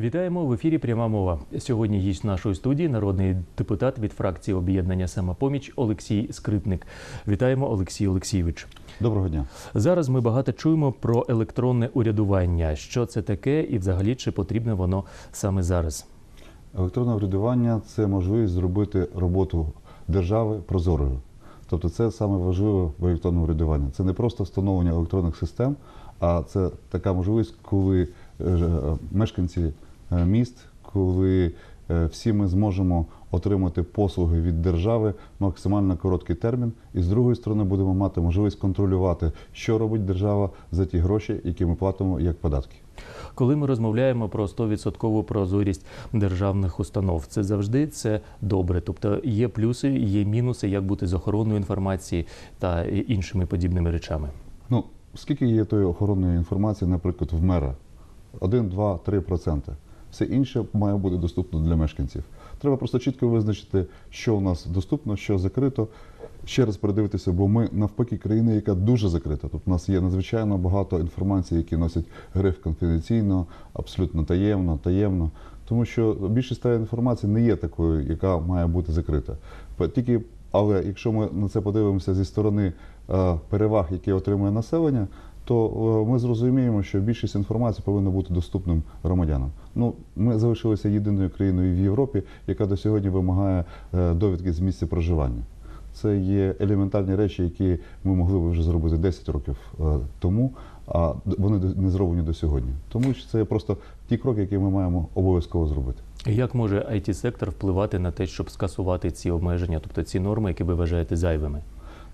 Вітаємо в ефірі Пряма мова. Сьогодні гість нашої студії народний депутат від фракції об'єднання Самопоміч Олексій Скрипник. Вітаємо, Олексій Олексійович. Доброго дня. Зараз ми багато чуємо про електронне урядування. Що це таке, і взагалі чи потрібне воно саме зараз? Електронне врядування це можливість зробити роботу держави прозорою. Тобто, це саме важливе в електронному врядуванні. Це не просто встановлення електронних систем, а це така можливість, коли е, мешканці міст, коли е, всі ми зможемо отримати послуги від держави максимально короткий термін, і з другої сторони будемо мати можливість контролювати, що робить держава за ті гроші, які ми платимо як податки. Коли ми розмовляємо про 100% прозорість державних установ, це завжди це добре. Тобто є плюси, є мінуси, як бути з охороною інформації та іншими подібними речами. Ну, скільки є тої охоронної інформації, наприклад, в мера? 1, 2, 3 проценти. Все інше має бути доступно для мешканців. Треба просто чітко визначити, що у нас доступно, що закрито. Ще раз передивитися, бо ми навпаки країна, яка дуже закрита. Тобто у нас є надзвичайно багато інформації, які носять гриф конфіденційно, абсолютно таємно, таємно. Тому що більшість тієї інформації не є такою, яка має бути закрита. Тільки, але якщо ми на це подивимося зі сторони е, переваг, які отримує населення, то е, ми зрозуміємо, що більшість інформації повинна бути доступним громадянам. Ну, ми залишилися єдиною країною в Європі, яка до сьогодні вимагає е, довідки з місця проживання. Це є елементарні речі, які ми могли б вже зробити 10 років е, тому, а вони не зроблені до сьогодні. Тому що це просто ті кроки, які ми маємо обов'язково зробити. Як може it сектор впливати на те, щоб скасувати ці обмеження, тобто ці норми, які ви вважаєте зайвими?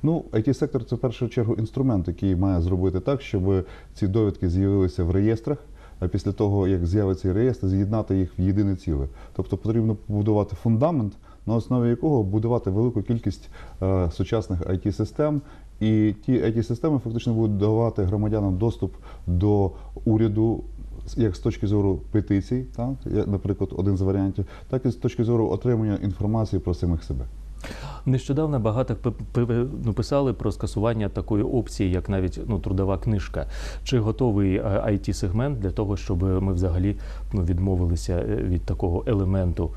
Ну, it сектор це в першу чергу інструмент, який має зробити так, щоб ці довідки з'явилися в реєстрах. А після того, як з'явиться реєстр, з'єднати їх в єдине ціле. Тобто потрібно побудувати фундамент, на основі якого будувати велику кількість е, сучасних it систем і ті it системи фактично будуть давати громадянам доступ до уряду. Як з точки зору петицій, так наприклад, один з варіантів, так і з точки зору отримання інформації про самих себе. Нещодавно багато писали про скасування такої опції, як навіть ну, трудова книжка. Чи готовий it сегмент для того, щоб ми взагалі ну, відмовилися е, від такого елементу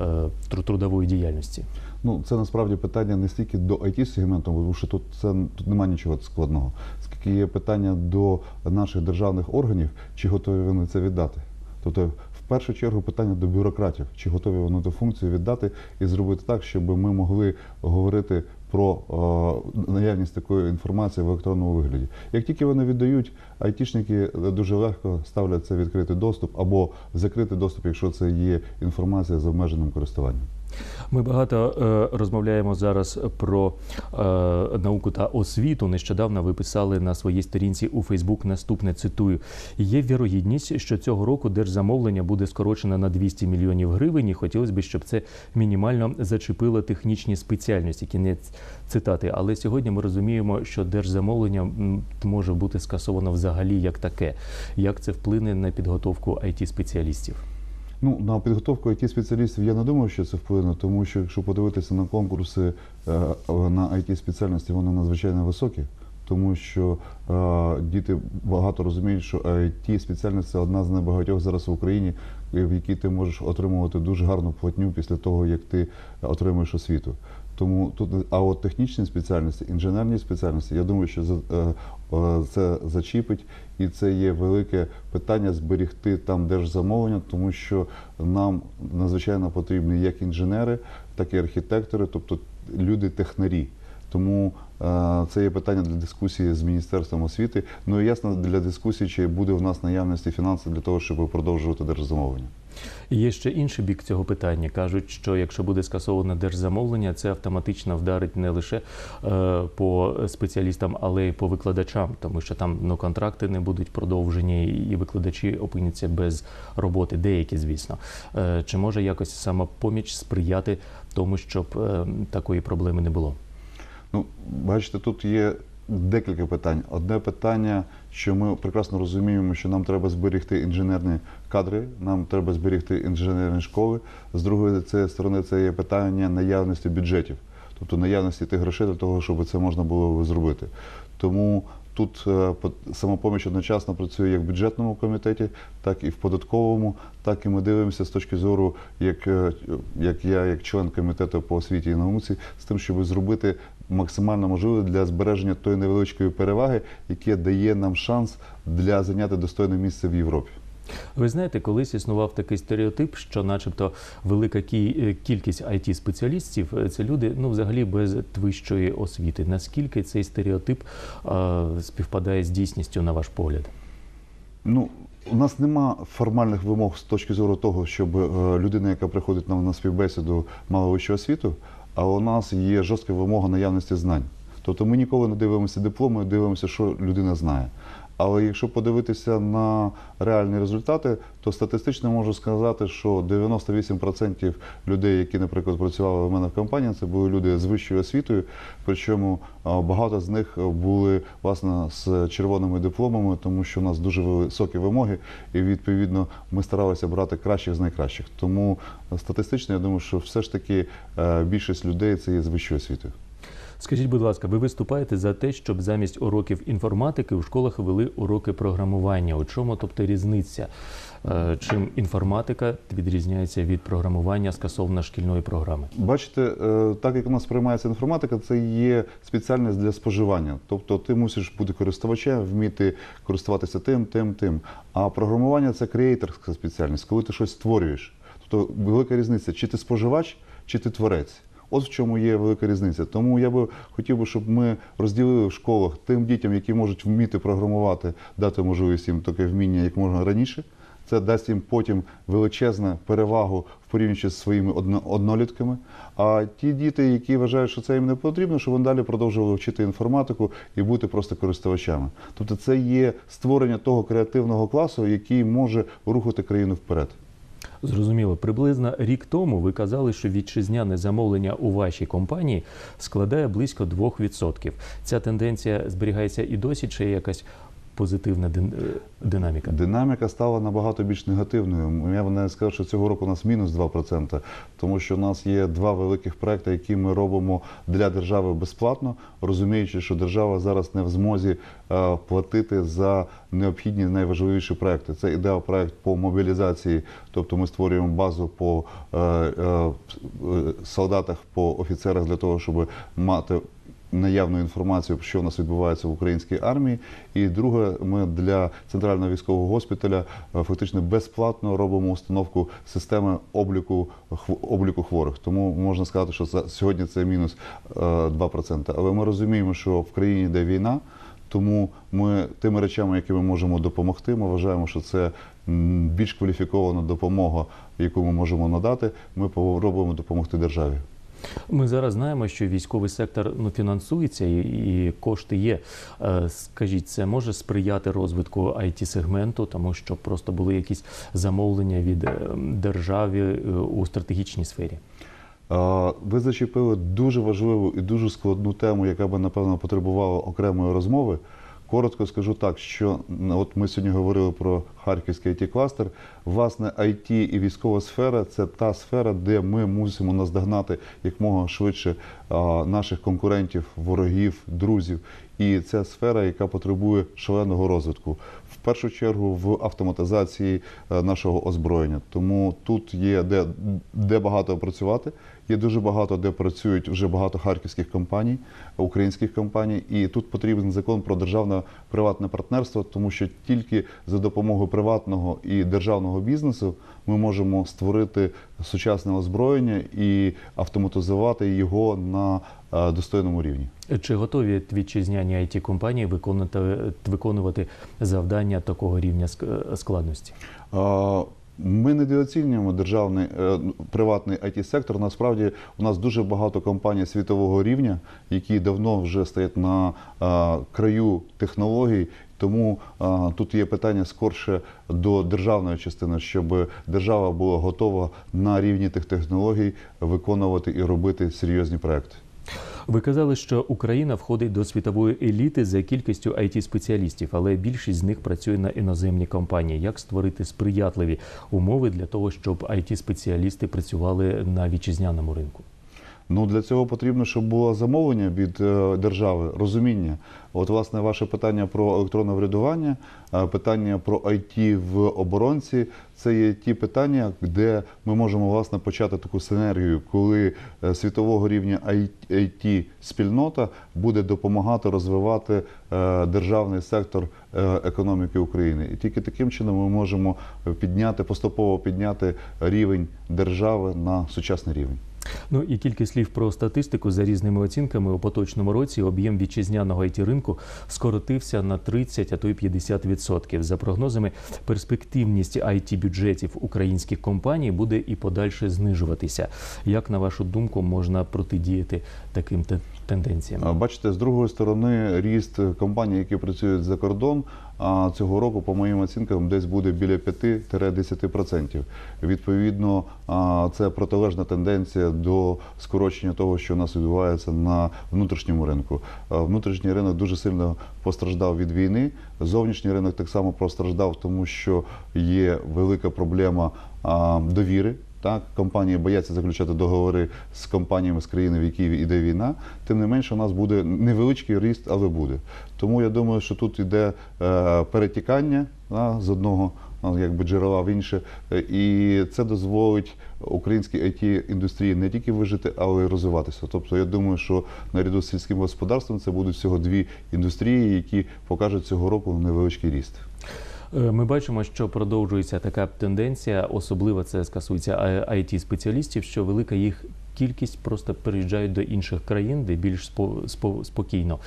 е, трудової діяльності? Ну, це насправді питання не стільки до it сегменту тому що тут це тут немає нічого складного. Скільки є питання до наших державних органів, чи готові вони це віддати. Тобто, першу чергу, питання до бюрократів, чи готові вони ту функцію віддати і зробити так, щоб ми могли говорити про е, наявність такої інформації в електронному вигляді. Як тільки вони віддають, айтішники дуже легко ставлять це відкритий доступ або закритий доступ, якщо це є інформація з обмеженим користуванням. Ми багато е, розмовляємо зараз про е, науку та освіту. Нещодавно ви писали на своїй сторінці у Фейсбук наступне цитую: є вірогідність, що цього року держзамовлення буде скорочено на 200 мільйонів гривень. І хотілося б, щоб це мінімально зачепило технічні спеціальності. Кінець цитати. Але сьогодні ми розуміємо, що держзамовлення може бути скасовано взагалі як таке. Як це вплине на підготовку it спеціалістів? Ну, на підготовку it спеціалістів я не думаю, що це вплине, тому що якщо подивитися на конкурси е, на it спеціальності, вони надзвичайно високі. Тому що е, діти багато розуміють, що it спеціальність це одна з небагатьох зараз в Україні, в якій ти можеш отримувати дуже гарну платню після того, як ти отримуєш освіту. Тому тут, а от технічні спеціальності, інженерні спеціальності, я думаю, що е, е, це зачіпить, і це є велике питання зберігти там держзамовлення, тому що нам надзвичайно потрібні як інженери, так і архітектори, тобто люди-технарі. Тому це є питання для дискусії з міністерством освіти. Ну і ясно для дискусії, чи буде в нас наявності фінансів для того, щоб продовжувати держзамовлення. Є ще інший бік цього питання. Кажуть, що якщо буде скасоване держзамовлення, це автоматично вдарить не лише е, по спеціалістам, але й по викладачам, тому що там ну, контракти не будуть продовжені, і викладачі опиняться без роботи. Деякі, звісно. Е, чи може якось самопоміч сприяти тому, щоб е, такої проблеми не було? Ну, бачите, тут є декілька питань. Одне питання, що ми прекрасно розуміємо, що нам треба зберегти інженерні кадри, нам треба зберегти інженерні школи. З другої сторони, це є питання наявності бюджетів, тобто наявності тих грошей для того, щоб це можна було зробити. Тому Тут е, самопоміч одночасно працює як в бюджетному комітеті, так і в податковому. Так і ми дивимося з точки зору, як, е, як я, як член комітету по освіті і науці, з тим, щоб зробити максимально можливе для збереження тої невеличкої переваги, яке дає нам шанс для зайняти достойне місце в Європі. Ви знаєте, колись існував такий стереотип, що, начебто, велика е, кількість it спеціалістів це люди, ну взагалі без вищої освіти. Наскільки цей стереотип е, співпадає з дійсністю, на ваш погляд? Ну, у нас нема формальних вимог з точки зору того, щоб е, людина, яка приходить нам на співбесіду, мала вищу освіту, а у нас є жорстка вимога наявності знань. Тобто ми ніколи не дивимося дипломи, дивимося, що людина знає. Але якщо подивитися на реальні результати, то статистично можу сказати, що 98% людей, які, наприклад, працювали в мене в компанії, це були люди з вищою освітою. Причому багато з них були власне з червоними дипломами, тому що у нас дуже високі вимоги, і відповідно ми старалися брати кращих з найкращих. Тому статистично я думаю, що все ж таки е, більшість людей це є з вищою освітою. Скажіть, будь ласка, ви виступаєте за те, щоб замість уроків інформатики у школах вели уроки програмування? У чому тобто різниця? Е, Чим інформатика відрізняється від програмування скасовно шкільної програми? Бачите, е, так як у нас сприймається інформатика, це є спеціальність для споживання. Тобто ти мусиш бути користувачем, вміти користуватися тим, тим, тим. А програмування це креаторська спеціальність, коли ти щось створюєш. Тобто велика різниця, чи ти споживач, чи ти творець. От в чому є велика різниця. Тому я би хотів би, щоб ми розділили в школах тим дітям, які можуть вміти програмувати, дати можливість їм таке вміння як можна раніше. Це дасть їм потім величезну перевагу в порівнянні з своїми однолітками. А ті діти, які вважають, що це їм не потрібно, щоб вони далі продовжували вчити інформатику і бути просто користувачами. Тобто, це є створення того креативного класу, який може рухати країну вперед. Зрозуміло, приблизно рік тому ви казали, що вітчизняне замовлення у вашій компанії складає близько 2%. Ця тенденція зберігається і досі, чи якась позитивна е, динаміка? Динаміка стала набагато більш негативною. Я б не сказав, що цього року у нас мінус 2%, тому що у нас є два великих проекти, які ми робимо для держави безплатно, розуміючи, що держава зараз не в змозі е, платити за необхідні найважливіші проекти. Це ідея проект по мобілізації, тобто ми створюємо базу по е, е, е, солдатах, по офіцерах для того, щоб мати наявну інформацію, що у нас відбувається в українській армії. І друге, ми для центрального військового госпіталя е, фактично безплатно робимо установку системи обліку обліку хворих. Тому можна сказати, що сьогодні це мінус е, 2%. Але ми розуміємо, що в країні йде війна. Тому ми тими речами, якими можемо допомогти, ми вважаємо, що це більш кваліфікована допомога, яку ми можемо надати. Ми робимо допомогти державі. Ми зараз знаємо, що військовий сектор ну, фінансується і, і кошти є. Е, Скажіть, це може сприяти розвитку it сегменту тому що просто були якісь замовлення від е, держави е, у стратегічній сфері? Ви зачепили дуже важливу і дуже складну тему, яка би напевно потребувала окремої розмови. Коротко скажу так, що от ми сьогодні говорили про харківський it кластер Власне, IT і військова сфера це та сфера, де ми мусимо наздогнати якмога швидше наших конкурентів, ворогів, друзів. І це сфера, яка потребує шаленого розвитку. В першу чергу в автоматизації е, нашого озброєння. Тому тут є де, де багато працювати. Є дуже багато, де працюють вже багато харківських компаній, українських компаній, і тут потрібен закон про державне приватне партнерство, тому що тільки за допомогою приватного і державного бізнесу ми можемо створити сучасне озброєння і автоматизувати його на е, достойному рівні. Чи готові вітчизняні it компанії виконувати, виконувати завдання такого рівня складності? Е, Ми недооцінюємо державний е, приватний it сектор. Насправді у нас дуже багато компаній світового рівня, які давно вже стоять на е, краю технологій. Тому тут є питання скорше до державної частини, щоб держава була готова на рівні тих технологій виконувати і робити серйозні проекти. Ви казали, що Україна входить до світової еліти за кількістю it спеціалістів, але більшість з них працює на іноземні компанії. Як створити сприятливі умови для того, щоб it спеціалісти працювали на вітчизняному ринку? Ну для цього потрібно, щоб було замовлення від е, держави, розуміння. От, власне, ваше питання про електронне врядування, е, питання про IT в оборонці це є ті питання, де ми можемо власне почати таку синергію, коли е, світового рівня it спільнота буде допомагати розвивати державний сектор економіки України. І тільки таким чином ми можемо підняти поступово підняти рівень держави на сучасний рівень. Ну і кілька слів про статистику за різними оцінками у поточному році об'єм вітчизняного it ринку скоротився на 30, а то й 50%. За прогнозами, перспективність it бюджетів українських компаній буде і подальше знижуватися. Як на вашу думку можна протидіяти таким тенденціям? Бачите, з другої сторони, ріст компаній, які працюють за кордон, а цього року, по моїм оцінкам, десь буде біля 5-10%. Відповідно, це протилежна тенденція до скорочення того, що у нас відбувається на внутрішньому ринку. Внутрішній ринок дуже сильно постраждав від війни. Зовнішній ринок так само постраждав, тому що є велика проблема довіри. Так, компанії бояться заключати договори з компаніями з країни, в якій йде війна. Тим не менше, у нас буде невеличкий ріст, але буде. Тому я думаю, що тут йде е, перетікання да, з одного якби джерела в інше, Е, і це дозволить українській it індустрії не тільки вижити, але й розвиватися. Тобто, я думаю, що наряду з сільським господарством це будуть всього дві індустрії, які покажуть цього року невеличкий ріст. Е, Ми бачимо, що продовжується така тенденція, особливо це скасується it спеціалістів, що велика їх кількість просто переїжджають до інших країн, де більш спо- спо- спокійно.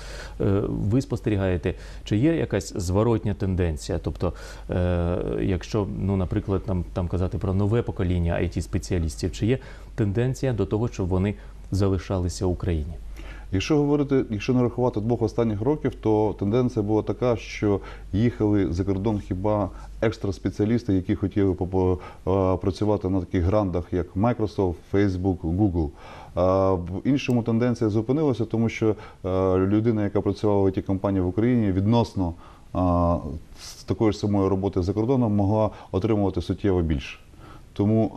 Е, Ви спостерігаєте, чи є якась зворотня тенденція? Тобто, е, якщо, ну, наприклад, там, там казати про нове покоління it спеціалістів, чи є тенденція до того, щоб вони залишалися в Україні? Якщо говорити, якщо не рахувати двох останніх років, то тенденція була така, що їхали за кордон хіба екстра спеціалісти, які хотіли е, працювати на таких грандах, як Microsoft, Facebook, Google. В іншому тенденція зупинилася, тому що е, людина, яка працювала в it компанії в Україні, відносно з такої ж самої роботи за кордоном могла отримувати суттєво більше. Тому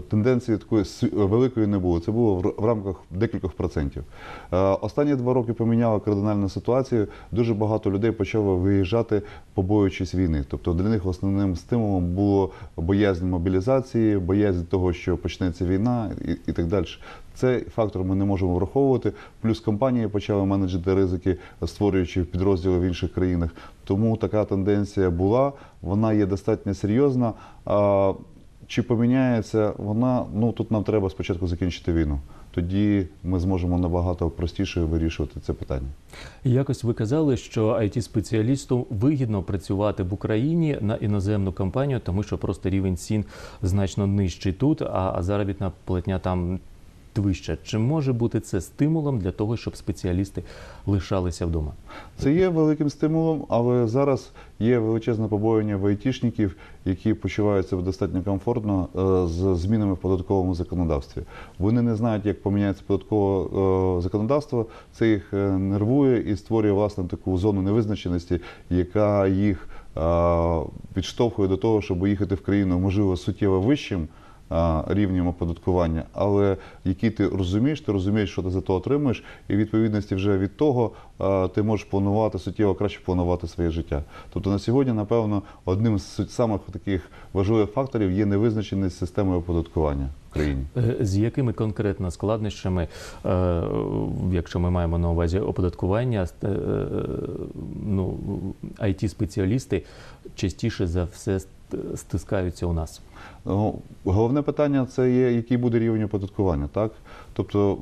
тенденції такої великої не було. Це було в рамках декількох процентів. Е, останні два роки поміняла кардинальну ситуацію. Дуже багато людей почало виїжджати, побоюючись війни. Тобто для них основним стимулом було боязнь мобілізації, боязнь того, що почнеться війна, і, і так далі. Цей фактор ми не можемо враховувати. Плюс компанії почали менеджити ризики, створюючи підрозділи в інших країнах. Тому така тенденція була. Вона є достатньо серйозна. Чи поміняється вона? Ну тут нам треба спочатку закінчити війну. Тоді ми зможемо набагато простіше вирішувати це питання. Якось ви казали, що it спеціалісту вигідно працювати в Україні на іноземну компанію, тому що просто рівень цін значно нижчий тут, а заробітна платня там вища. Чи може бути це стимулом для того, щоб спеціалісти лишалися вдома? Це є великим стимулом, але зараз є величезне побоювання в айтішників, які почувають себе достатньо комфортно е, з змінами в податковому законодавстві. Вони не знають, як поміняється податкове е, законодавство. Це їх е, нервує і створює власне таку зону невизначеності, яка їх підштовхує до того, щоб їхати в країну можливо суттєво вищим. Рівнем оподаткування, але які ти розумієш, ти розумієш, що ти за то отримуєш, і відповідності вже від того ти можеш планувати суттєво краще планувати своє життя. Тобто на сьогодні, напевно, одним з самих таких важливих факторів є невизначеність системи оподаткування країні. Е, З якими конкретно складнощами, е, якщо ми маємо на увазі оподаткування, е, ну, it спеціалісти частіше за все стискаються у нас? Ну, головне питання це є, який буде рівень оподаткування. Так? Тобто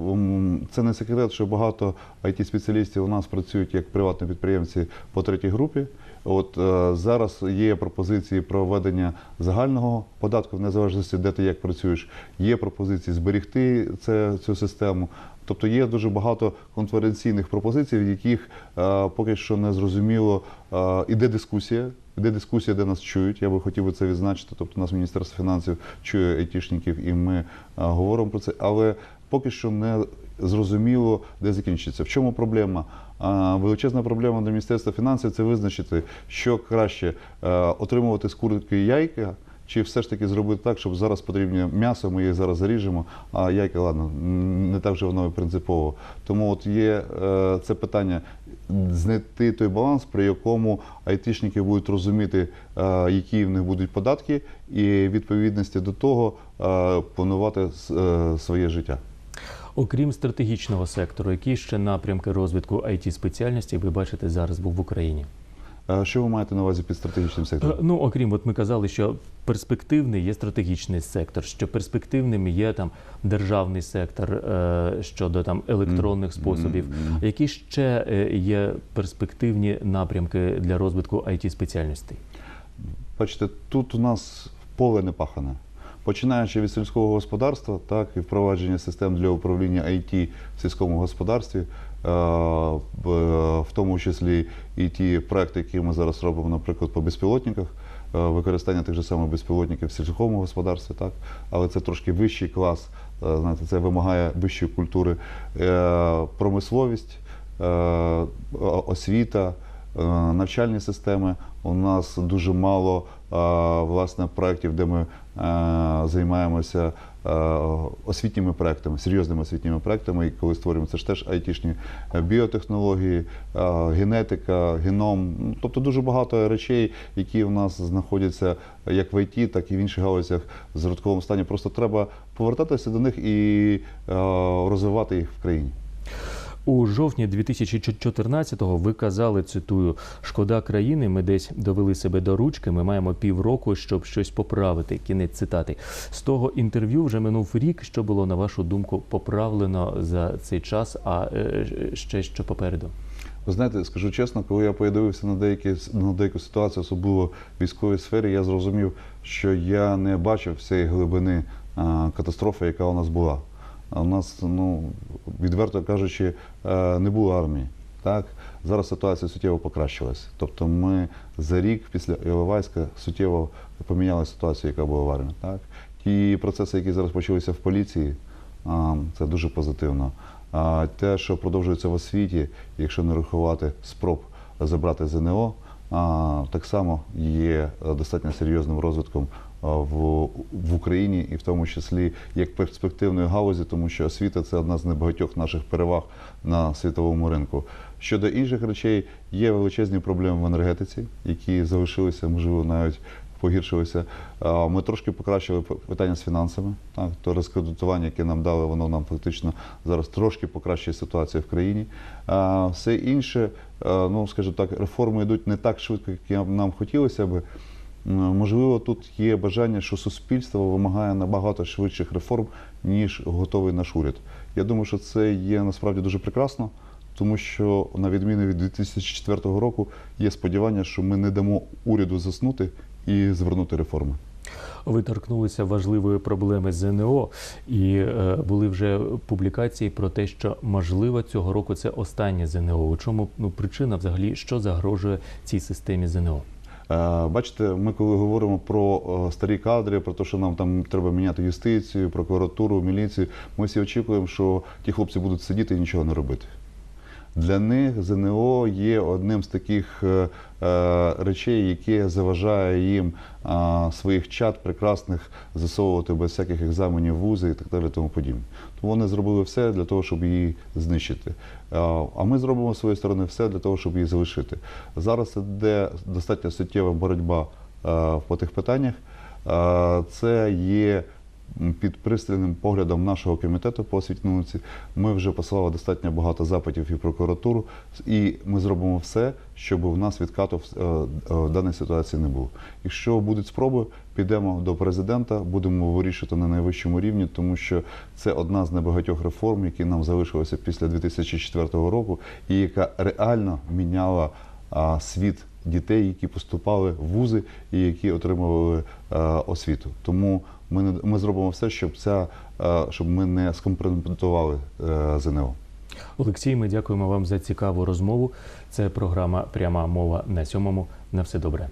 це не секрет, що багато it спеціалістів у нас працюють як приватні підприємці по третій групі. От е, зараз є пропозиції про введення загального податку, в незалежності, де ти як працюєш. Є пропозиції зберегти це, цю систему. Тобто є дуже багато конференційних пропозицій, в яких е, поки що не зрозуміло, е, іде дискусія. Іде дискусія, де нас чують. Я би хотів би це відзначити. Тобто, нас Міністерство фінансів чує айтішників, і ми а, говоримо про це. Але поки що не зрозуміло, де закінчиться. В чому проблема? А, Величезна проблема для Міністерства фінансів це визначити, що краще а, отримувати з курки яйка чи все ж таки зробити так, щоб зараз потрібне м'ясо, ми їх зараз заріжемо, а яйка, ладно, не так вже воно принципово. Тому от є е, це питання знайти той баланс, при якому айтішники будуть розуміти, е, які в них будуть податки, і відповідності до того е, планувати своє життя. Окрім стратегічного сектору, які ще напрямки розвитку it спеціальності ви бачите зараз був в Україні? Е, Що ви маєте на увазі під стратегічним Е, сектором? Ну, окрім, от ми казали, що перспективний є стратегічний сектор, що перспективним є там державний сектор е, щодо там електронних способів. Які ще е, є перспективні напрямки для розвитку it спеціальностей? Бачите, тут у нас поле не пахане. Починаючи від сільського господарства, так і впровадження систем для управління IT в сільському господарстві, е, в- в тому числі і ті проекти, які ми зараз робимо, наприклад, по безпілотниках, е, використання тих же самих безпілотників в сільському господарстві, так, але це трошки вищий клас, е, знаєте, це вимагає вищої культури, Е, промисловість, е, освіта. Е, навчальні системи. У нас дуже мало е, власне проєктів, де ми е, займаємося е, освітніми проектами, серйозними освітніми проектами. І коли створюємо це ж теж айтішні е, біотехнології, е, генетика, геном. Тобто дуже багато речей, які в нас знаходяться як в ІТ, так і в інших галузях в зародковому стані. Просто треба повертатися до них і е, розвивати їх в країні. У жовтні 2014-го ви казали, цитую, шкода країни. Ми десь довели себе до ручки. Ми маємо півроку, щоб щось поправити. Кінець цитати. З того інтерв'ю вже минув рік. Що було на вашу думку поправлено за цей час? А е, ще що попереду? Ви знаєте, скажу чесно, коли я подивився на деякі на деяку ситуацію, особливо в військовій сфері, я зрозумів, що я не бачив всієї глибини а, катастрофи, яка у нас була. У нас, ну відверто кажучи, е, не було армії. Так зараз ситуація суттєво покращилась. Тобто, ми за рік після Іловайська суттєво поміняли ситуацію, яка була в армії. Так ті процеси, які зараз почалися в поліції, це дуже позитивно. А те, що продовжується в освіті, якщо не рахувати спроб забрати ЗНО, так само є достатньо серйозним розвитком в, в Україні і в тому числі як перспективної галузі, тому що освіта це одна з небагатьох наших переваг на світовому ринку. Щодо інших речей, є величезні проблеми в енергетиці, які залишилися, можливо, навіть погіршилися. Ми трошки покращили питання з фінансами. Так, то розкредитування, яке нам дали, воно нам фактично зараз трошки покращує ситуацію в країні. Все інше, е, ну скажімо так, реформи йдуть не так швидко, як нам хотілося би. М, Можливо, тут є бажання, що суспільство вимагає набагато швидших реформ, ніж готовий наш уряд. Я думаю, що це є насправді дуже прекрасно, тому що на відміну від 2004 року є сподівання, що ми не дамо уряду заснути і звернути реформи. Ви торкнулися важливої проблеми ЗНО, і е, були вже публікації про те, що можливо цього року це останнє ЗНО. У чому ну причина взагалі що загрожує цій системі ЗНО? Е, Бачите, ми коли говоримо про е, старі кадри, про те, що нам там треба міняти юстицію, прокуратуру, міліцію, ми всі очікуємо, що ті хлопці будуть сидіти і нічого не робити. Для них ЗНО є одним з таких е, е, речей, яке заважає їм е, своїх чат прекрасних засовувати без всяких екзаменів вузи і так далі. Тому подібне. Тому вони зробили все для того, щоб її знищити. А ми зробимо з своєї сторони все для того, щоб її залишити. Зараз іде достатньо суттєва боротьба по тих питаннях. Це є під пристальним поглядом нашого комітету по освітній науці. Ми вже послали достатньо багато запитів і прокуратуру, і ми зробимо все, щоб в нас відкату в, е, е, в даній ситуації не було. Якщо будуть спроби, підемо до президента, будемо вирішувати на найвищому рівні, тому що це одна з небагатьох реформ, які нам залишилися після 2004 року, і яка реально міняла світ дітей, які поступали в вузи і які отримували е, освіту. Тому ми не ми зробимо все, щоб ця е, щоб ми не скомпрометували е, ЗНО. Олексій, ми дякуємо вам за цікаву розмову. Це програма Пряма мова на сьомому. На все добре.